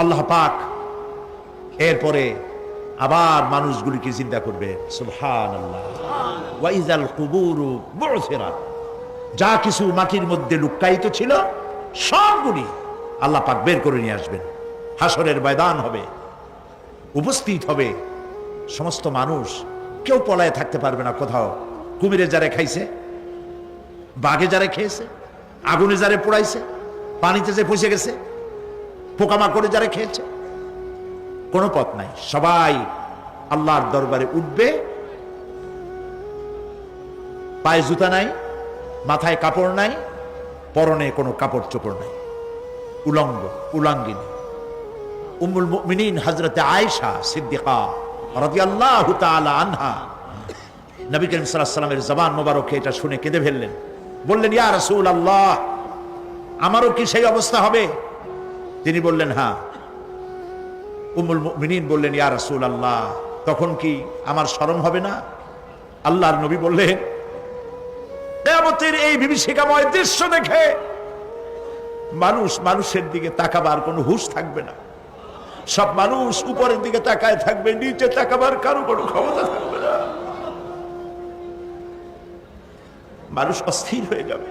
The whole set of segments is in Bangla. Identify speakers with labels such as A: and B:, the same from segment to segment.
A: আল্লাহ পাক এরপরে আবার মানুষগুলিকে চিন্তা করবে। বু'থিরাত। যা কিছু মাটির মধ্যে লুক্কায়িত ছিল, সবগুলি আল্লাহ পাক বের করে নিয়ে আসবেন। হাসরের ময়দান হবে, উপস্থিত হবে, সমস্ত মানুষ, কেউ পলায় থাকতে পারবে না কোথাও। কুমিরে যারে খাইছে, বাঘে যারে খেয়েছে, আগুনে যারে পোড়াইছে, পানিতে যে পচে গেছে পোকামাকড়ে যারা খেয়েছে। কোনো পথ নাই। সবাই আল্লাহর দরবারে উঠবে। পায়ে জুতা নাই, মাথায় কাপড় নাই, পরনে কোনো কাপড় চোপড় নাই। উলঙ্গ, উলাঙ্গিনী। উম্মুল মুমিনিন হযরতে আয়েশা সিদ্দিকা রাদিয়াল্লাহু তাআলা আনহা। নবী করিম সাল্লামের জবান মোবারকে এটা শুনে কেঁদে ফেললেন। বললেন, ইয়া রসুল আল্লাহ আমারও কি সেই অবস্থা হবে? তিনি বললেন হ্যাঁ। উম্মুল মুমিনিন বললেন, ইয়া রাসুল আল্লাহ তখন কি আমার শরম হবে না? আল্লাহর নবী বললেন, কিয়ামতের এই বিভীষিকাময় দৃশ্য দেখে মানুষ মানুষের দিকে তাকাবার কোনো হুঁশ থাকবে না। সব মানুষ উপরের দিকে তাকায় থাকবে, নিচে তাকাবার কারও কোনো ক্ষমতা থাকবে না। মানুষ অস্থির হয়ে যাবে।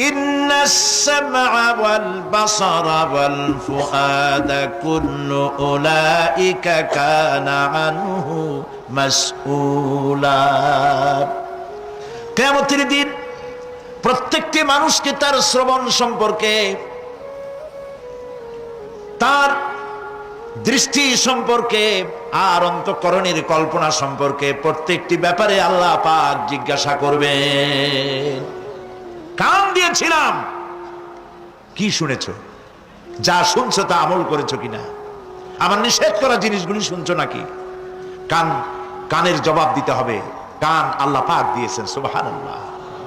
A: إن السمع والبصر والفؤاد كل أولئك كان عنه مسؤولا কেমতের দিন প্রত্যেকটি মানুষকে তার শ্রবণ সম্পর্কে তার দৃষ্টি সম্পর্কে আর অন্তকরণের কল্পনা সম্পর্কে প্রত্যেকটি ব্যাপারে আল্লাহ পাক জিজ্ঞাসা করবেন কান দিয়েছিলাম। কি শুনেছ? যা শুনছো তা আমল করেছ কিনা? আমার নিষেধ করা জিনিসগুলি শুনছো নাকি? কান, কানের জবাব দিতে হবে। কান আল্লাহ পাক দিয়েছেন সুবাহান আল্লাহ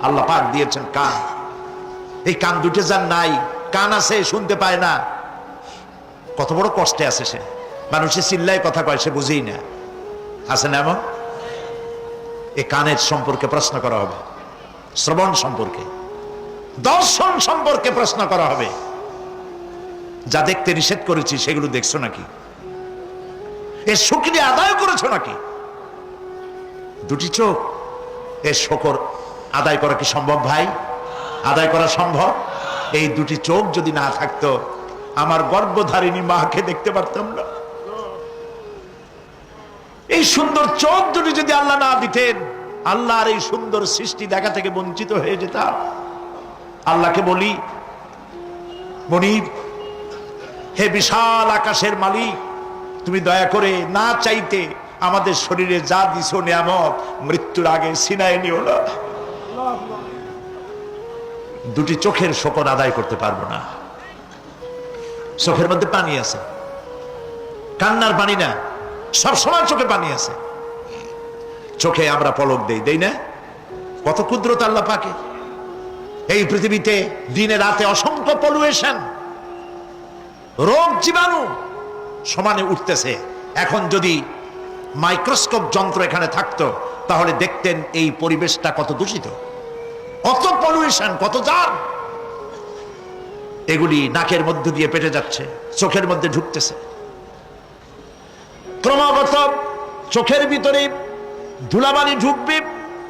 A: আল্লাহ পাক দিয়েছেন কান। এই কান দুটো যার নাই, কান আছে, শুনতে পায় না। কত বড় কষ্টে আছে সে। মানুষের চিল্লায় কথা কয়, সে বুঝেই না। আছে না এমন? এই কানের সম্পর্কে প্রশ্ন করা হবে। শ্রবণ সম্পর্কে। দর্শন সম্পর্কে প্রশ্ন করা হবে। যা দেখতে নিষেধ করেছি, সেগুলো দেখছ নাকি? এর সুক্রিয়া আদায় করেছ নাকি? দুটি চোখ এর শকর আদায় করা কি সম্ভব ভাই? আদায় করা সম্ভব? এই দুটি চোখ যদি না থাকতো, আমার গর্ভধারিণী মাকে দেখতে পারতাম না। এই সুন্দর চোখ দুটি যদি আল্লাহ না দিতেন, আল্লাহর এই সুন্দর সৃষ্টি দেখা থেকে বঞ্চিত হয়ে যেতাম। আল্লাহকে বলি, মনিব, হে বিশাল আকাশের মালিক, তুমি দয়া করে না চাইতে আমাদের শরীরে যা দিছ নিয়ামত, মৃত্যুর আগে সিনায় নিও না। দুটি চোখের শকর আদায় করতে পারব না। চোখের মধ্যে পানি আছে। কান্নার পানি না, সব সময় চোখে পানি আছে। চোখে আমরা পলক দেই দেই না? কত ক্ষুদ্রতা আল্লাহ পাকে এই পৃথিবীতে দিনে রাতে অসংখ্য পলুয়েশন রোগ জীবাণু সমানে উঠতেছে। এখন যদি মাইক্রোস্কোপ যন্ত্র এখানে থাকতো, তাহলে দেখতেন এই পরিবেশটা কত দূষিত। কত পলুয়েশন কত জার। এগুলি নাকের মধ্য দিয়ে পেটে যাচ্ছে, চোখের মধ্যে ঢুকতেছে। ক্রমাগত চোখের ভিতরে ধুলাবালি ঢুকবে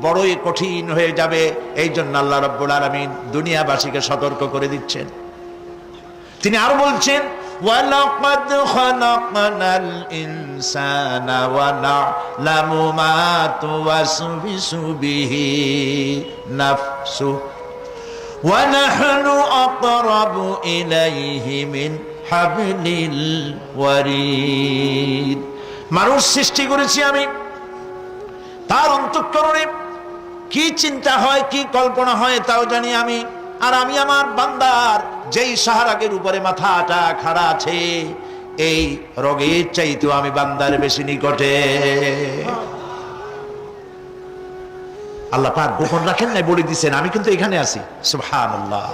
A: বড়ই কঠিন হয়ে যাবে এই জন্য আল্লাহ রব্বুল আলমিন দুনিয়াবাসীকে সতর্ক করে দিচ্ছেন তিনি আরো বলছেন ولقد خلقنا الإنسان ونعلم ما توسوس به نفسه ونحن أقرب إليه من حبل الوريد মানুষ সৃষ্টি করেছি আমি তার অন্তঃকরণে কি চিন্তা হয়, কি কল্পনা হয়, তাও জানি আমি। আর আমি আমার বান্দার যেই সাহারাগের উপরে মাথাটা খাড়া আছে, এই রোগের চাইতেও আমি বান্দার বেশি নিকটে। আল্লাহ পাক গোপন রাখেন নাই, বলে দিছেন। আমি কিন্তু এখানে আছি। সুবহানাল্লাহ।